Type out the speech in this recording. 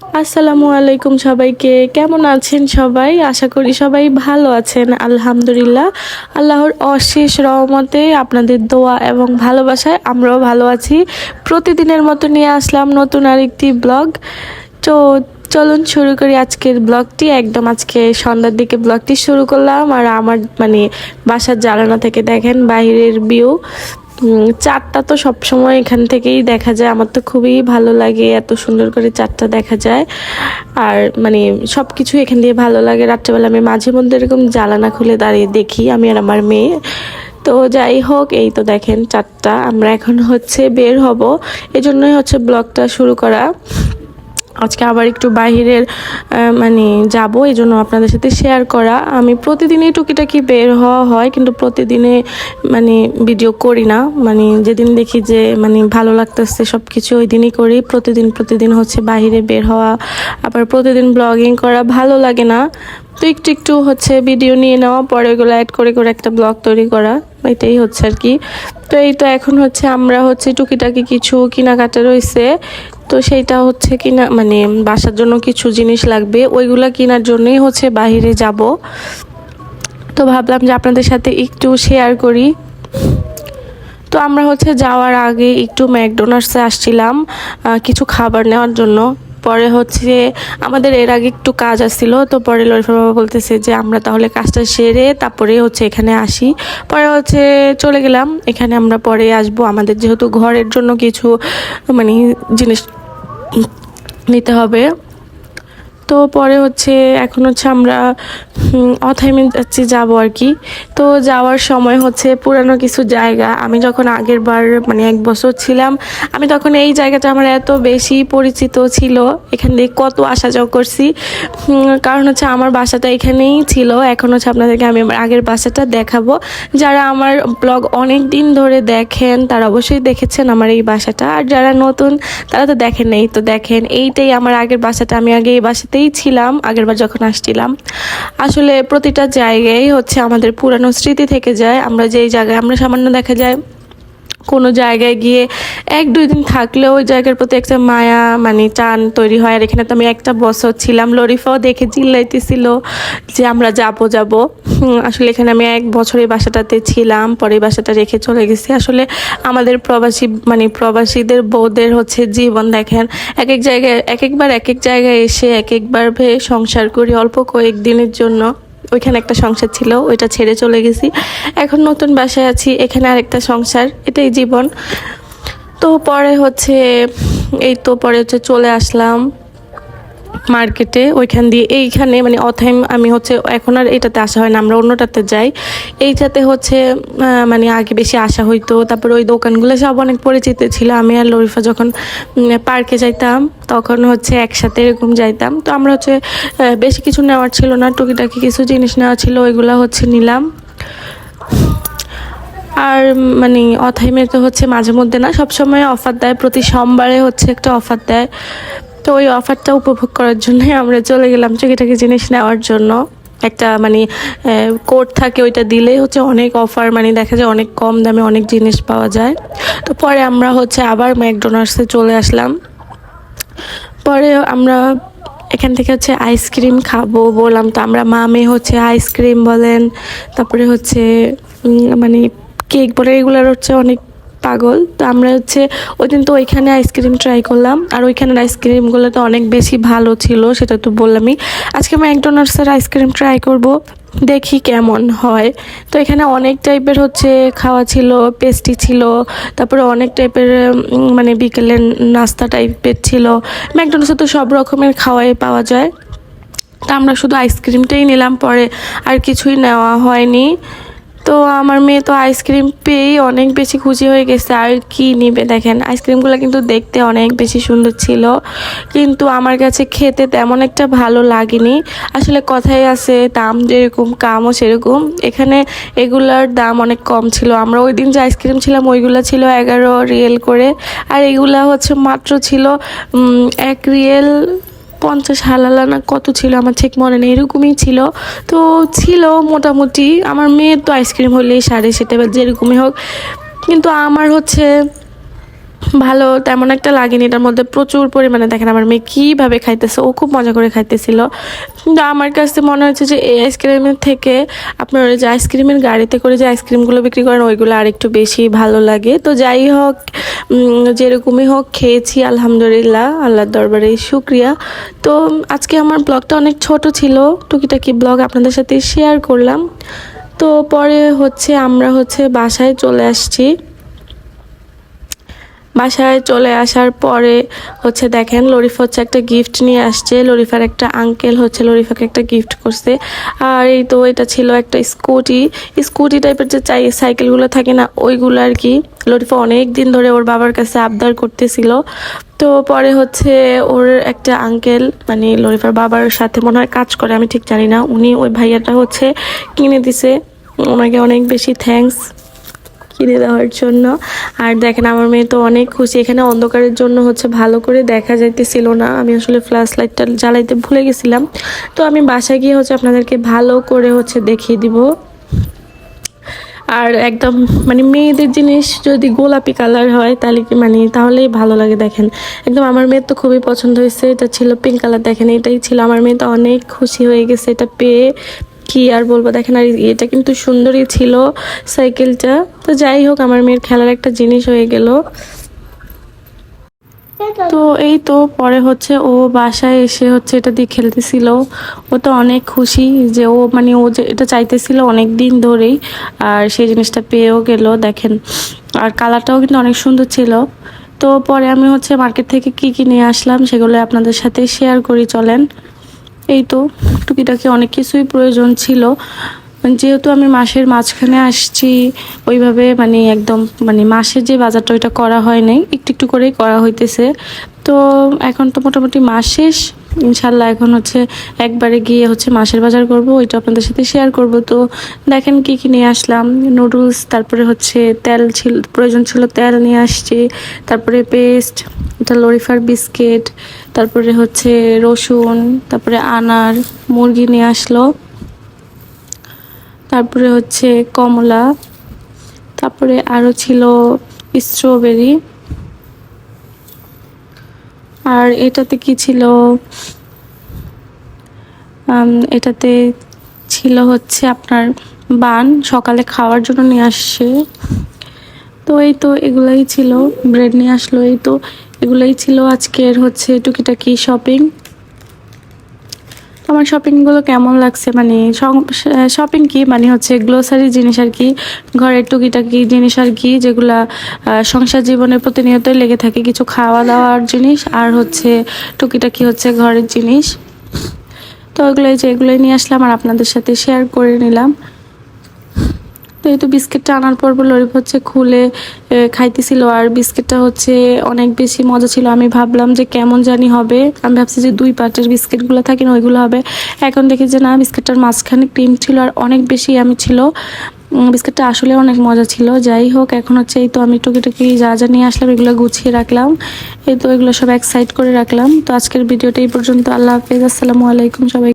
আসসালামু আলাইকুম সবাইকে। কেমন আছেন সবাই? আশা করি সবাই ভালো আছেন, আলহামদুলিল্লাহ। আল্লাহর অশেষ রহমতে আপনাদের দোয়া এবং ভালোবাসায় আমরাও ভালো আছি। প্রতিদিনের মতো নিয়ে আসলাম নতুন আরেকটি ব্লগ। তো চলুন শুরু করি আজকের ব্লগটি। একদম আজকে সন্ধ্যার দিকে ব্লগটি শুরু করলাম। আর আমার মানে বাসার জানালা থেকে দেখেন, বাইরের ভিউ তো তো সবসময় এখান থেকেই দেখা যায়। আমার তো খুবই ভালো লাগে এত সুন্দর করে চারটা দেখা যায়। আর মানে সব কিছু এখান দিয়ে ভালো লাগে। রাত্রেবেলা আমি মাঝে মধ্যে এরকম জ্বালানা খুলে দাঁড়িয়ে দেখি, আমি আর আমার মেয়ে। তো যাই হোক, এই তো দেখেন চারটা। আমরা এখন হচ্ছে বের হব। এজন্যই হচ্ছে ব্লগটা শুরু করা। আজকে আবার একটু বাইরের আহ, মানে যাব এই জন্য আপনাদের সাথে শেয়ার করা। আমি প্রতিদিনই টুকিটাকি বের হওয়া হয় কিন্তু প্রতিদিনে মানে ভিডিও করি না। মানে যেদিন দেখি যে মানে ভালো লাগতেছে সব কিছু ওই দিনই করি। প্রতিদিন প্রতিদিন হচ্ছে বাইরে বের হওয়া আবার প্রতিদিন ব্লগিং করা ভালো লাগে না। তো একটু একটু হচ্ছে ভিডিও নিয়ে নেওয়া পরে ওগুলো অ্যাড করে করে একটা ব্লগ তৈরি করা। এটাই হচ্ছে আর কি। তো এই তো এখন হচ্ছে আমরা হচ্ছে টুকিটাকি কিছু কেনাকাটা রয়েছে। তো সেইটা হচ্ছে কিনা মানে বাসার জন্য কিছু জিনিস লাগবে, ওইগুলা কেনার জন্যই হচ্ছে বাইরে যাব। তো ভাবলাম যে আপনাদের সাথে একটু শেয়ার করি। তো আমরা হচ্ছে যাওয়ার আগে একটু ম্যাকডোনাল্ডসে আসছিলাম কিছু খাবার নেওয়ার জন্য। পরে হচ্ছে আমাদের এর আগে একটু কাজ আসছিল, তো পরে লরিফা বাবা বলতেছে যে আমরা তাহলে কাজটা সেরে তারপরে হচ্ছে এখানে আসি। পরে হচ্ছে চলে গেলাম, এখানে আমরা পরে আসব। আমাদের যেহেতু ঘরের জন্য কিছু মানে জিনিস নিতে হবে। তো পরে হচ্ছে এখন হচ্ছে আমরা অথাইমে যাচ্ছি, যাব আর কি। তো যাওয়ার সময় হচ্ছে পুরানো কিছু জায়গা। আমি যখন আগের বার মানে এক বছর ছিলাম, আমি তখন এই জায়গাটা আমার এত বেশি পরিচিত ছিল, এখান দিয়ে কত আসা যাওয়া করছি। কারণ হচ্ছে আমার বাসাটা এখানেই ছিল। এখন হচ্ছে আপনাদেরকে আমি আমার আগের বাসাটা দেখাবো। যারা আমার ব্লগ অনেক দিন ধরে দেখেন, তারা অবশ্যই দেখেছেন আমার এই বাসাটা। আর যারা নতুন, তারা তো দেখেন নাই। তো দেখেন, এইটাই আমার আগের বাসাটা। আমি আগে এই বাসাতেই ছিলাম আগেরবার যখন আসছিলাম। আসলে প্রতিটা জায়গায় হচ্ছে আমাদের পুরানো স্মৃতি থেকে যায়। আমরা যেই জায়গায় আমরা সামান্য দেখা যায় কোনো জায়গায় গিয়ে এক, দুই দিন থাকলেও ওই জায়গার প্রতি একটা মায়া মানে টান তৈরি হয়। আর এখানে তো আমি একটা বছর ছিলাম, লরিফাও দেখে চিল্লাইতেছিল যে আমরা যাব, যাব। আসলে এখানে আমি এক বছর এই বাসাটাতে ছিলাম, পরে বাসাটা রেখে চলে গেছি। আসলে আমাদের প্রবাসী মানে প্রবাসীদের, বউদের হচ্ছে জীবন দেখেন, এক এক জায়গায়, এক একবার এক এক জায়গায় এসে এক একবার ভেয়ে সংসার করি অল্প কয়েক দিনের জন্য। ওইখানে একটা সংসার ছিল, ওইটা ছেড়ে চলে গেছি। এখন নতুন বাসায় আছি, এখানে আরেকটা সংসার, এটাই জীবন। তো পরে হচ্ছে, এই তো পরে হচ্ছে চলে আসলাম। মার্কেটে ওইখান দিয়ে এইখানে মানে অথাইম আমি হচ্ছে এখন আর এটাতে আসা হয় না, আমরা অন্যটাতে যাই। এইটাতে হচ্ছে মানে আগে বেশি আসা হইতো। তারপর ওই দোকানগুলো সব অনেক পরিচিত ছিল। আমি আর লরিফা যখন পার্কে যাইতাম, তখন হচ্ছে একসাথে এরকম যাইতাম। তো আমরা হচ্ছে বেশি কিছু নেওয়ার ছিল না। টুকিটাকি কিছু জিনিস নেওয়া ছিল, ওইগুলো হচ্ছে নিলাম। আর মানে অথাইমে তো হচ্ছে মাঝে মধ্যে না, সবসময় অফার দেয়। প্রতি সোমবারে হচ্ছে একটা অফার দেয়। তো ওই অফারটা উপভোগ করার জন্য আমরা চলে গেলাম চকিটাকি জিনিস নেওয়ার জন্য। একটা মানে কোড থাকে ওইটা দিলে হচ্ছে অনেক অফার মানে দেখা যায় অনেক কম দামে অনেক জিনিস পাওয়া যায়। তো পরে আমরা হচ্ছে আবার ম্যাকডোনাল্ডসে চলে আসলাম। পরে আমরা এখান থেকে হচ্ছে আইসক্রিম খাব বললাম। তো আমরা মামে হচ্ছে আইসক্রিম বলেন, তারপরে হচ্ছে মানে কেক বলে এগুলোর হচ্ছে অনেক পাগল। তো আমরা হচ্ছে ওই দিন তো ওইখানে আইসক্রিম ট্রাই করলাম। আর ওইখানের আইসক্রিমগুলো তো অনেক বেশি ভালো ছিল, সেটা তো বললামই। আজকে ম্যাকডোনাল্ডসের আইসক্রিম ট্রাই করব, দেখি কেমন হয়। তো এখানে অনেক টাইপের হচ্ছে খাওয়া ছিল পেস্টি ছিল, তারপরে অনেক টাইপের মানে বিকেলের নাস্তা টাইপের ছিল। ম্যাকডোনাল্ডসে তো সব রকমের খাওয়াই পাওয়া যায়। তা আমরা শুধু আইসক্রিমটাই নিলাম, পরে আর কিছুই নেওয়া হয়নি। তো আমার মেয়ে তো আইসক্রিম পেয়েই অনেক বেশি খুশি হয়ে গেছে। আর কি নিবে দেখেন, আইসক্রিমগুলো কিন্তু দেখতে অনেক বেশি সুন্দর ছিল। কিন্তু আমার কাছে খেতে তেমন একটা ভালো লাগেনি। আসলে কথাই আছে, দাম যেরকম, কামও সেরকম। এখানে এগুলার দাম অনেক কম ছিল। আমরা ওই দিন যে আইসক্রিম ছিলাম, ওইগুলো ছিল এগারো রিয়েল করে। আর এগুলা হচ্ছে মাত্র ছিল এক রিয়েল পঞ্চাশ হালালা না কত ছিল আমার ঠিক মনে নেই, এরকমই ছিল। তো ছিল মোটামুটি, আমার মেয়ের তো আইসক্রিম হলেই সাড়ে সেটা যেরকমই হোক। কিন্তু আমার হচ্ছে ভালো, তেমন একটা লাগেনি। এটার মধ্যে প্রচুর পরিমাণে দেখেন আমার মেয়ে কীভাবে খাইতেছে, ও খুব মজা করে খাইতেছিল। কিন্তু আমার কাছে মনে হচ্ছে যে, এই আইসক্রিমের থেকে আপনার ওই যে আইসক্রিমের গাড়িতে করে যে আইসক্রিমগুলো বিক্রি করেন, ওইগুলো আর একটু বেশি ভালো লাগে। তো যাই হোক যেরকমই হোক, খেয়েছি, আলহামদুলিল্লাহ, আল্লাহর দরবারে শুক্রিয়া। তো আজকে আমার ব্লগটা অনেক ছোট ছিল, টুকিটাকি ব্লগ আপনাদের সাথে শেয়ার করলাম। তো পরে হচ্ছে আমরা হচ্ছে বাসায় চলে আসছি। বাসায় চলে আসার পরে হচ্ছে দেখেন লরিফা হচ্ছে একটা গিফট নিয়ে আসছে। লরিফার একটা আঙ্কেল হচ্ছে, লরিফাকে একটা গিফট করছে। আর এই তো এটা ছিল একটা স্কুটি স্কুটি টাইপের যে চাই সাইকেলগুলো থাকে না, ওইগুলো আর কি। লরিফা অনেক দিন ধরে ওর বাবার কাছে আবদার করতেছিল। তো পরে হচ্ছে ওর একটা আঙ্কেল মানে লরিফার বাবার সাথে মনে হয় কাজ করে, আমি ঠিক জানি না। উনি ওই ভাইয়াটা হচ্ছে কিনে দিছে। ওনাকে অনেক বেশি থ্যাঙ্কস কিনে দেওয়ার জন্য। আর দেখেন, আমার মেয়ে তো অনেক খুশি। এখানে অন্ধকারের জন্য হচ্ছে ভালো করে দেখা যাইতেছিল না। আমি আসলে ফ্ল্যাশ লাইটটা জ্বালাইতে ভুলে গেছিলাম। তো আমি বাসায় গিয়ে হচ্ছে আপনাদেরকে ভালো করে হচ্ছে দেখিয়ে দিব। আর একদম মানে মেয়েদের জিনিস যদি গোলাপি কালার হয়, তাহলে কি মানে তাহলেই ভালো লাগে দেখেন। একদম আমার মেয়ের তো খুবই পছন্দ হয়েছে। এটা ছিল পিঙ্ক কালার দেখেন, এটাই ছিল। আমার মেয়ে তো অনেক খুশি হয়ে গেছে এটা পেয়ে। কি আর বলব? দেখেন, আর এটা কিন্তু সুন্দরই ছিল সাইকেলটা। তো যাই হোক, আমার মেয়ের খেলার একটা জিনিস হয়ে গেল। তো এই তো, পরে হচ্ছে ও বাসায় এসে হচ্ছে এটা দিয়ে খেলতেছিল। ও তো অনেক খুশি যে ও মানে ও যে এটা চাইতেছিল অনেক দিন ধরেই, আর সেই জিনিসটা পেয়েও গেল, দেখেন। আর কালারটাও কিন্তু অনেক সুন্দর ছিল। তো পরে আমি হচ্ছে মার্কেট থেকে কি কি নিয়ে আসলাম, সেগুলো আপনাদের সাথে শেয়ার করি, চলেন। এই তো, টুকিটাকি অনেক কিছুই প্রয়োজন ছিল। যেহেতু আমি মাসের মাঝখানে আসছি, ওইভাবে মানে একদম মানে মাসের যে বাজারটা ওইটা করা হয় নাই, একটু একটু করেই করা হইতেছে। তো এখন তো মোটামুটি মাস শেষ। ইনশাল্লাহ এখন হচ্ছে একবারে গিয়ে হচ্ছে মাসের বাজার করব, ওইটা আপনাদের সাথে শেয়ার করব। তো দেখেন কি কি নিয়ে আসলাম। নুডলস তারপরে হচ্ছে তেল ছিল, প্রয়োজন ছিল তেল নিয়ে আসছি, তারপরে পেস্ট এটা লরিফার বিস্কিট, তারপরে হচ্ছে রসুন, তারপরে আনার মুরগি নিয়ে আসলো। তারপরে হচ্ছে কমলা, তারপরে আরও ছিল স্ট্রবেরি আর এটাতে কি ছিল? এটাতে ছিল হচ্ছে আপনার বান, সকালে খাওয়ার জন্য নিয়ে আসছে তো এই তো এগুলাই ছিল ব্রেড নিয়ে আসলো এই তো। এগুলাই ছিল আজকের হচ্ছে টুকিটাকি শপিং আমার শপিংগুলো কেমন লাগছে? মানে শপিং কি? মানে হচ্ছে গ্লোসারি জিনিস আর কি, ঘরের টুকিটাকি জিনিস আর কি, যেগুলা সংসার জীবনে প্রতিনিয়তই লেগে থাকে। কিছু খাওয়া দাওয়ার জিনিস আর হচ্ছে টুকিটাকি হচ্ছে ঘরের জিনিস। তো ওগুলোই যে, এগুলোই নিয়ে আসলাম আর আপনাদের সাথে শেয়ার করে নিলাম। তো এই তো বিস্কিটটা আনার পর লরিফ হচ্ছে খুলে খাইতেছিল। আর বিস্কিটটা হচ্ছে অনেক বেশি মজা ছিল। আমি ভাবলাম যে কেমন জানি হবে। আমি ভাবছি যে দুই পার্টের বিস্কিটগুলো থাকে না, ওইগুলো হবে। এখন দেখি যে না, বিস্কিটটার মাঝখানে ক্রিম ছিল আর অনেক বেশি আমি ছিল। বিস্কিটটা আসলে অনেক মজা ছিল। যাই হোক, এখন হচ্ছে এই তো আমি টুকিটাকি যা যা নিয়ে আসলাম, এগুলো গুছিয়ে রাখলাম। এই তো এগুলো সব এক সাইড করে রাখলাম। তো আজকের ভিডিওটা এই পর্যন্ত। আল্লাহ হাফেজ। আসসালামু আলাইকুম সবাই।